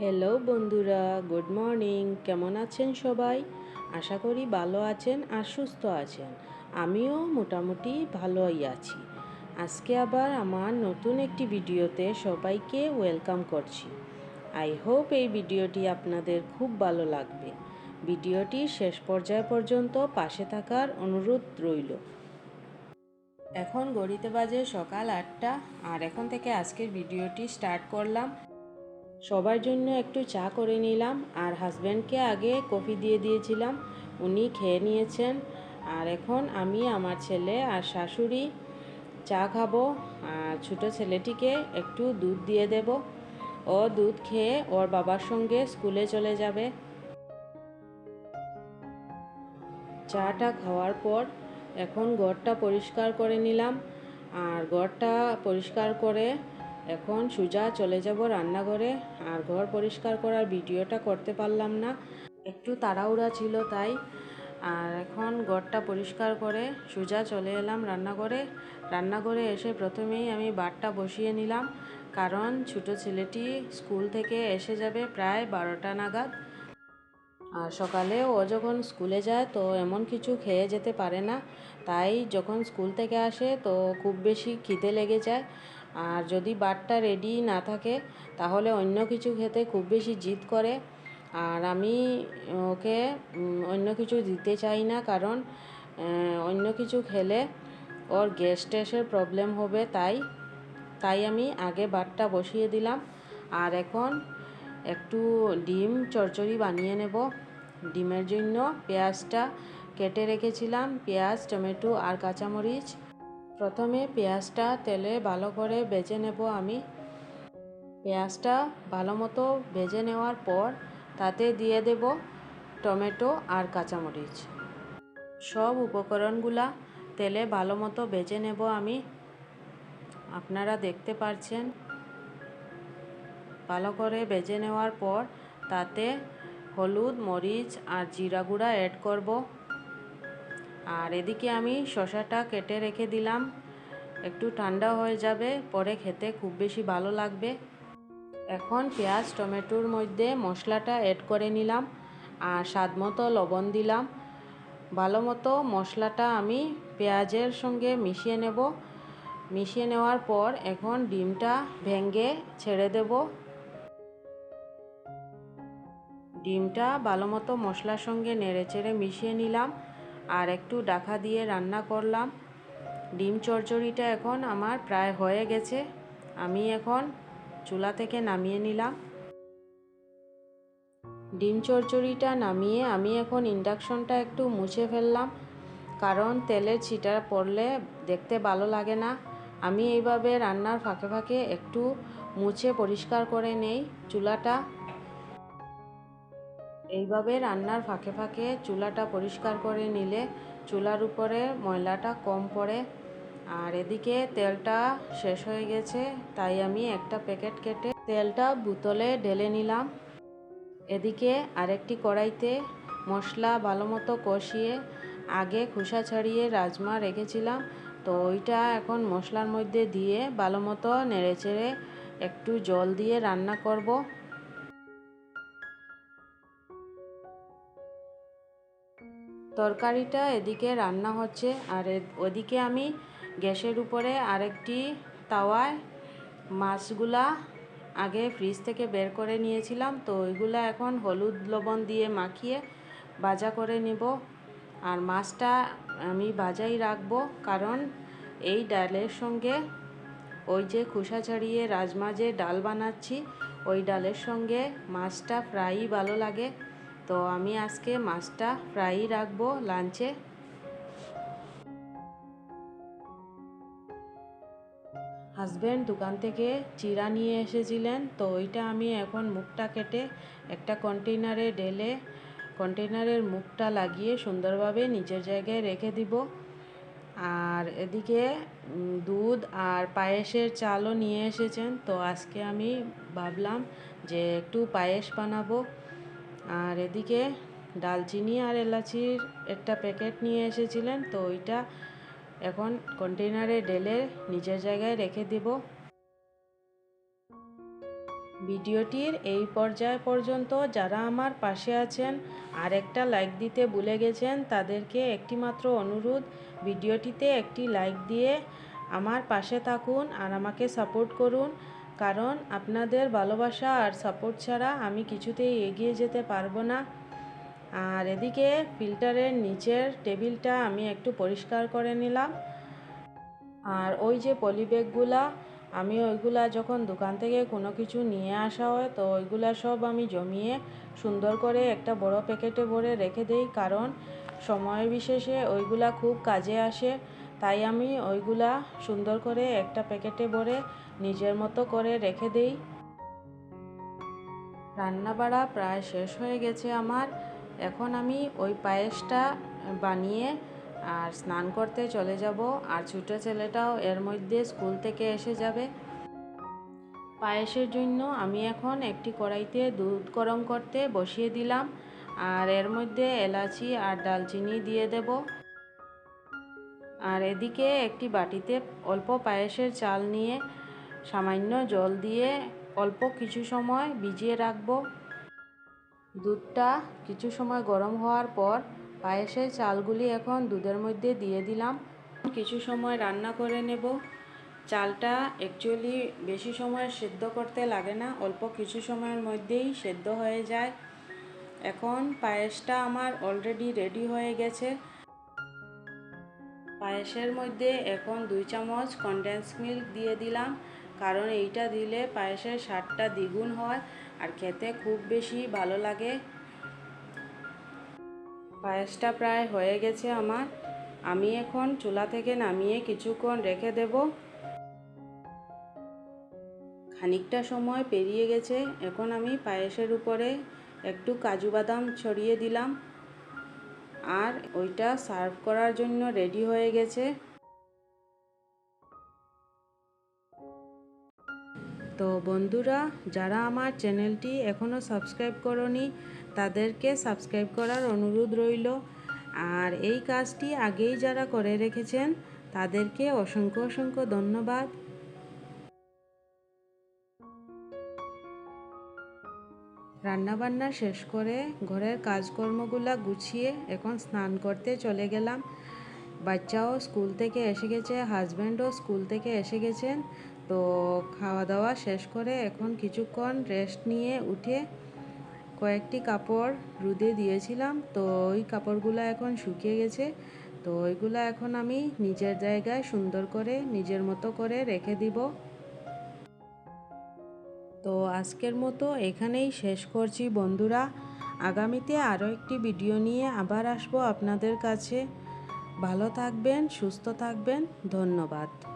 Hello বন্ধুরা। Good morning কেমন আছেন সবাই? আশা করি ভালো আছেন আর সুস্থ আছেন। আমিও মোটামুটি ভালোই আছি। আজকে আবার আমার নতুন একটি ভিডিওতে সবাইকে ওয়েলকাম করছি। আই হোপ এই ভিডিওটি আপনাদের খুব ভালো লাগবে। ভিডিওটি শেষ পর্যায় পর্যন্ত পাশে থাকার অনুরোধ রইল। এখন গড়িতে বাজে সকাল আটটা। আর এখন থেকে আজকের ভিডিওটি স্টার্ট করলাম। সবার জন্য একটু চা করে নিলাম আর হাজব্যান্ডকে আগে কফি দিয়ে দিয়েছিলাম। উনি খেয়ে নিয়েছেন। আর এখন আমি আমার ছেলে আর শাশুড়ি চা খাব। আর ছোটো ছেলেটিকে একটু দুধ দিয়ে দেব। ও দুধ খেয়ে ওর বাবার সঙ্গে স্কুলে চলে যাবে। চাটা খাওয়ার পর এখন ঘরটা পরিষ্কার করে নিলাম। আর ঘরটা পরিষ্কার করে এখন সুজা চলে যাব রান্নাঘরে, আর ঘর পরিষ্কার করার ভিডিওটা করতে পারলাম না। একটু তাড়াহুড়া ছিল তাই। আর এখন ঘরটা পরিষ্কার করে সুজা চলে এলাম রান্নাঘরে। রান্নাঘরে এসে প্রথমেই আমি বাটটা বসিয়ে নিলাম, কারণ ছোটো ছেলেটি স্কুল থেকে এসে যাবে প্রায় বারোটা নাগাদ। আর সকালে ও যখন স্কুলে যায় তো এমন কিছু খেয়ে যেতে পারে না, তাই যখন স্কুল থেকে আসে তো খুব বেশি খিদে লেগে যায়। আর যদি বাটটা রেডি না থাকে, তাহলে অন্য কিছু খেতে খুব বেশি জিদ করে। আর আমি ওকে অন্য কিছু দিতে চাই না কারণ অন্য কিছু খেলে ওর গ্যাস ট্যাসের প্রবলেম হবে, তাই তাই আমি আগে বাটটা বসিয়ে দিলাম। আর এখন একটু ডিম চচ্চড়ি বানিয়ে নেব। ডিমের জন্য পেঁয়াজটা কেটে রেখেছিলাম, পেঁয়াজ, টমেটো আর কাঁচামরিচ। প্রথমে পেঁয়াজটা তেলে ভালো করে বেজে নেব আমি। পেঁয়াজটা ভালো মতো ভেজে নেওয়ার পর তাতে দিয়ে দেব টমেটো আর কাঁচামরিচ। সব উপকরণগুলা তেলে ভালো মতো ভেজে নেব আমি। আপনারা দেখতে পারছেন। ভালো করে ভেজে নেওয়ার পর তাতে হলুদ, মরিচ আর জিরা গুঁড়া অ্যাড করব। আর এদিকে আমি শশাটা কেটে রেখে দিলাম। একটু ঠান্ডা হয়ে যাবে, পরে খেতে খুব বেশি ভালো লাগবে। এখন পেঁয়াজ, টমেটোর মধ্যে মশলাটা অ্যাড করে নিলাম আর স্বাদ মতো লবণ দিলাম। ভালো মতো মশলাটা আমি পেঁয়াজের সঙ্গে মিশিয়ে নেব। মিশিয়ে নেওয়ার পর এখন ডিমটা ভেঙে ছেড়ে দেব। ডিমটা ভালো মতো মশলার সঙ্গে নেড়ে চেড়ে মিশিয়ে নিলাম। আর একটু ডাকা দিয়ে রান্না করলাম। ডিম চচ্চড়িটা এখন আমার প্রায় হয়ে গেছে। আমি এখন চুলা থেকে নামিয়ে নিলাম। ডিম চচ্চড়িটা নামিয়ে আমি এখন ইন্ডাকশনটা একটু মুছে ফেললাম। কারণ তেলের ছিটা পড়লে দেখতে ভালো লাগে না। আমি এইভাবে রান্নার ফাঁকে ফাঁকে একটু মুছে পরিষ্কার করে নেই। চুলাটা এইভাবে রান্নার ফাঁকে ফাঁকে চুলাটা পরিষ্কার করে নিলে চুলার উপরে ময়লাটা কম পড়ে। আর এদিকে তেলটা শেষ হয়ে গেছে, তাই আমি একটা প্যাকেট কেটে তেলটা বোতলে ঢেলে নিলাম। এদিকে আরেকটি কড়াইতে মশলা ভালো মতো কষিয়ে আগে খোসা ছাড়িয়ে রাজমা রেখেছিলাম, তো ওইটা এখন মশলার মধ্যে দিয়ে ভালো মতো নেড়ে চেড়ে একটু জল দিয়ে রান্না করব। তরকারিটা এদিকে রান্না হচ্ছে, আর ওদিকে আমি গ্যাসের উপরে আরেকটি তাওয়ায় মাছগুলা আগে ফ্রিজ থেকে বের করে নিয়েছিলাম, তো ওইগুলো এখন হলুদ লবণ দিয়ে মাখিয়ে ভাজা করে নেব। আর মাছটা আমি ভাজাই রাখব, কারণ এই ডালের সঙ্গে ওই যে খোসা ছাড়িয়ে রাজমা যে ডাল বানাচ্ছি, ওই ডালের সঙ্গে মাছটা প্রায়ই ভালো লাগে। তো আমি আজকে মাছটা ফ্রাই রাখব লাঞ্চে। হাজব্যান্ড দোকান থেকে চিরা নিয়ে এসেছিলেন, তো ওইটা আমি এখন মুখটা কেটে একটা কন্টেনারে ঢেলে কন্টেনারের মুখটা লাগিয়ে সুন্দরভাবে নিচের জায়গায় রেখে দিব। আর এদিকে দুধ আর পায়েসের চালও নিয়ে এসেছেন, তো আজকে আমি ভাবলাম যে একটু পায়েস বানাবো। আর এদিকে ডালচিনি আর এলাচির একটা প্যাকেট নিয়ে এসেছিলেন, তো ওইটা এখন কন্টেনারে ঢেলে নিজের জায়গায় রেখে দিব। ভিডিওটির এই পর্যায় পর্যন্ত যারা আমার পাশে আছেন আর একটা লাইক দিতে ভুলে গেছেন, তাদেরকে একটিমাত্র অনুরোধ, ভিডিওটিতে একটি লাইক দিয়ে আমার পাশে থাকুন আর আমাকে সাপোর্ট করুন। কারণ আপনাদের ভালোবাসা আর সাপোর্ট ছাড়া আমি কিছুতেই এগিয়ে যেতে পারব না। আর এদিকে ফিল্টারের নিচের টেবিলটা আমি একটু পরিষ্কার করে নিলাম। আর ওই যে পলি ব্যাগগুলা আমি ওইগুলা যখন দোকান থেকে কোনো কিছু নিয়ে আসা হয়, তো ওইগুলা সব আমি জমিয়ে সুন্দর করে একটা বড় প্যাকেটে ভরে রেখে দেই। কারণ সময় বিশেষে ওইগুলা খুব কাজে আসে, তাই আমি ওইগুলা সুন্দর করে একটা প্যাকেটে ভরে নিজের মতো করে রেখে দেই। রান্না বাড়া প্রায় শেষ হয়ে গেছে আমার। এখন আমি ওই পায়েসটা বানিয়ে আর স্নান করতে চলে যাব। আর ছোটো ছেলেটাও এর মধ্যে স্কুল থেকে এসে যাবে। পায়েসের জন্য আমি এখন একটি কড়াইতে দুধ গরম করতে বসিয়ে দিলাম। আর এর মধ্যে এলাচি আর ডালচিনি দিয়ে দেব। আর এদিকে একটি বাটিতে অল্প পায়েসের চাল নিয়ে সামান্য জল দিয়ে অল্প কিছু সময় ভিজিয়ে রাখব। দুধটা কিছু সময় গরম হওয়ার পর পায়েসের চালগুলি এখন দুধের মধ্যে দিয়ে দিলাম। কিছু সময় রান্না করে নেব। চালটা অ্যাকচুয়ালি বেশি সময় সেদ্ধ করতে লাগে না, অল্প কিছু সময়ের মধ্যেই সেদ্ধ হয়ে যায়। এখন পায়েসটা আমার অলরেডি রেডি হয়ে গেছে। পায়েসের মধ্যে এখন দুই চামচ কনডেন্স মিল্ক দিয়ে দিলাম। কারণ এইটা দিলে পায়েসের স্বাদটা দ্বিগুণ হয় আর খেতে খুব বেশি ভালো লাগে। পায়েসটা প্রায় হয়ে গেছে আমার। আমি এখন চুলা থেকে নামিয়ে কিছুক্ষণ রেখে দেব। খানিকটা সময় পেরিয়ে গেছে, এখন আমি পায়েসের উপরে একটু কাজু বাদাম ছড়িয়ে দিলাম। আর ওইটা সার্ভ করার জন্য রেডি হয়ে গেছে। তো বন্ধুরা, যারা আমার চ্যানেলটি এখনও সাবস্ক্রাইব করনি, তাদেরকে সাবস্ক্রাইব করার অনুরোধ রইল। আর এই কাজটি আগেই যারা করে রেখেছেন, তাদেরকে অসংখ্য অসংখ্য ধন্যবাদ। রান্নাবান্না শেষ করে ঘরের কাজকর্মগুলা গুছিয়ে এখন স্নান করতে চলে গেলাম। বাচ্চাও স্কুল থেকে এসে গেছে, হাজব্যান্ডও স্কুল থেকে এসে গেছেন। তো খাওয়া দাওয়া শেষ করে এখন কিছুক্ষণ রেস্ট নিয়ে উঠে কয়েকটি কাপড় রুদে দিয়েছিলাম। তো ওই কাপড়গুলো এখন শুকিয়ে গেছে। তো ওইগুলো এখন আমি নিজের জায়গায় সুন্দর করে, নিজের মতো করে রেখে দিব। তো আজকের মতো এখানেই শেষ করছি বন্ধুরা। আগামীতে আরও একটি ভিডিও নিয়ে আবার আসব আপনাদের কাছে। ভালো থাকবেন, সুস্থ থাকবেন, ধন্যবাদ।